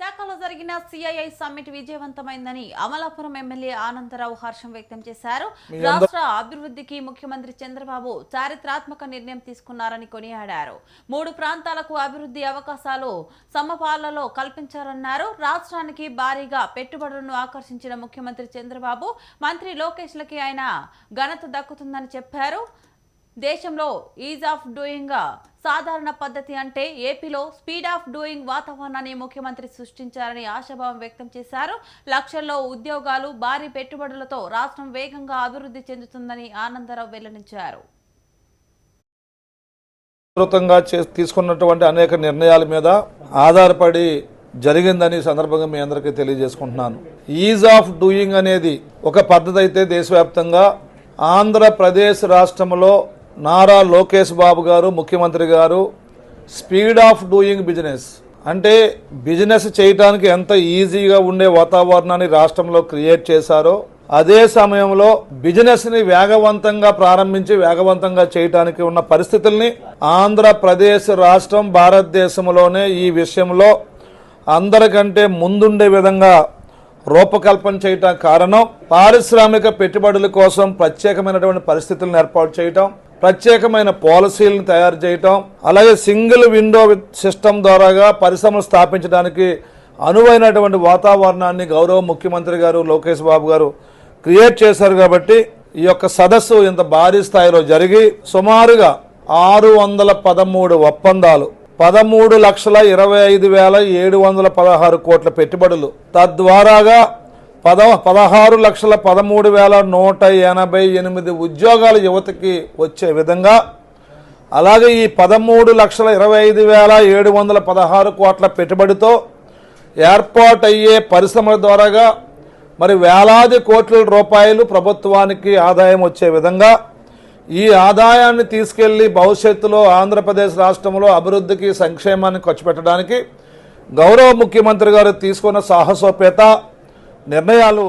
విశాఖలో జరిగిన CII summit విజయవంతమైందని అమలాపురం ఎమ్మెల్యే ఆనందరావు హర్షం వ్యక్తం చేశారు. రాష్ట్ర అభివృద్ధికి ముఖ్యమంత్రి చంద్రబాబు చారిత్రాత్మక నిర్ణయం తీసుకున్నారని కొనియాడారు. మూడు ప్రాంతాలకు అభివృద్ధి అవకాశాలు సమపాలలో కల్పించారన్నారు. రాష్ట్రానికి భారీగా పెట్టుబడులను ఆకర్షించిన ముఖ్యమంత్రి చంద్రబాబు మంత్రి లోకేష్లకి ఆయన ఘనత దక్కుతుందని చెప్పారు. దేశంలో ఈజ్ ఆఫ్ డూయింగ్ సాధారణ పద్ధతి అంటే ఏపీలో స్పీడ్ ఆఫ్ డూయింగ్ వాతావరణాన్ని ముఖ్యమంత్రి సృష్టించారని ఆశాభావం వ్యక్తం చేశారు. లక్షల్లో ఉద్యోగాలు భారీ పెట్టుబడులతో రాష్ట్రం వేగంగా అభివృద్ధి చెందుతుందని ఆనందరావు వెల్లడించారు. విస్తృతంగా చే- తీసుకున్నటువంటి అనేక నిర్ణయాల మీద ఆధారపడి జరిగిందని సందర్భంగా మీ అందరికీ తెలియజేసుకుంటున్నాను. ఈజ్ ఆఫ్ డూయింగ్ అనేది ఒక పద్ధతి అయితే దేశవ్యాప్తంగా ఆంధ్రప్రదేశ్ రాష్ట్రంలో నారా లోకేష్ బాబు గారు ముఖ్యమంత్రి గారు స్పీడ్ ఆఫ్ డూయింగ్ బిజినెస్. అంటే బిజినెస్ చేయడానికి ఎంత ఈజీగా ఉండే వాతావరణాన్ని రాష్ట్రంలో క్రియేట్ చేశారో అదే సమయంలో బిజినెస్ని వేగవంతంగా ప్రారంభించి వేగవంతంగా చేయడానికి ఉన్న పరిస్థితుల్ని ఆంధ్రప్రదేశ్ రాష్ట్రం భారతదేశంలోనే ఈ విషయంలో అందరికంటే ముందుండే విధంగా రూపకల్పన చేయటం కారణం పారిశ్రామిక పెట్టుబడుల కోసం ప్రత్యేకమైనటువంటి పరిస్థితులను ఏర్పాటు చేయటం ప్రత్యేకమైన పాలసీలను తయారు చేయటం అలాగే సింగిల్ విండో సిస్టమ్ ద్వారాగా పరిశ్రమలు స్థాపించడానికి అనువైనటువంటి వాతావరణాన్ని గౌరవ ముఖ్యమంత్రి గారు లోకేష్ బాబు గారు క్రియేట్ చేశారు కాబట్టి ఈ యొక్క సదస్సు ఇంత భారీ స్థాయిలో జరిగి సుమారుగా ఆరు వందల పదమూడు ఒప్పందాలు పదమూడు లక్షల ఇరవై ఐదు వేల ఏడు వందల పదహారు కోట్ల పెట్టుబడులు తద్వారాగా పద పదహారు లక్షల పదమూడు వేల నూట ఎనభై ఎనిమిది ఉద్యోగాలు యువతకి వచ్చే విధంగా అలాగే ఈ పదమూడు లక్షల ఇరవై ఐదు వేల ఏడు వందల పదహారు కోట్ల పెట్టుబడితో ఏర్పాటయ్యే పరిశ్రమల ద్వారాగా మరి వేలాది కోట్ల రూపాయలు ప్రభుత్వానికి ఆదాయం వచ్చే విధంగా ఈ ఆదాయాన్ని తీసుకెళ్ళి భవిష్యత్తులో ఆంధ్రప్రదేశ్ రాష్ట్రంలో అభివృద్ధికి సంక్షేమాన్ని ఖర్చు పెట్టడానికి గౌరవ ముఖ్యమంత్రి గారు తీసుకున్న సాహసోపేత నిర్ణయాలు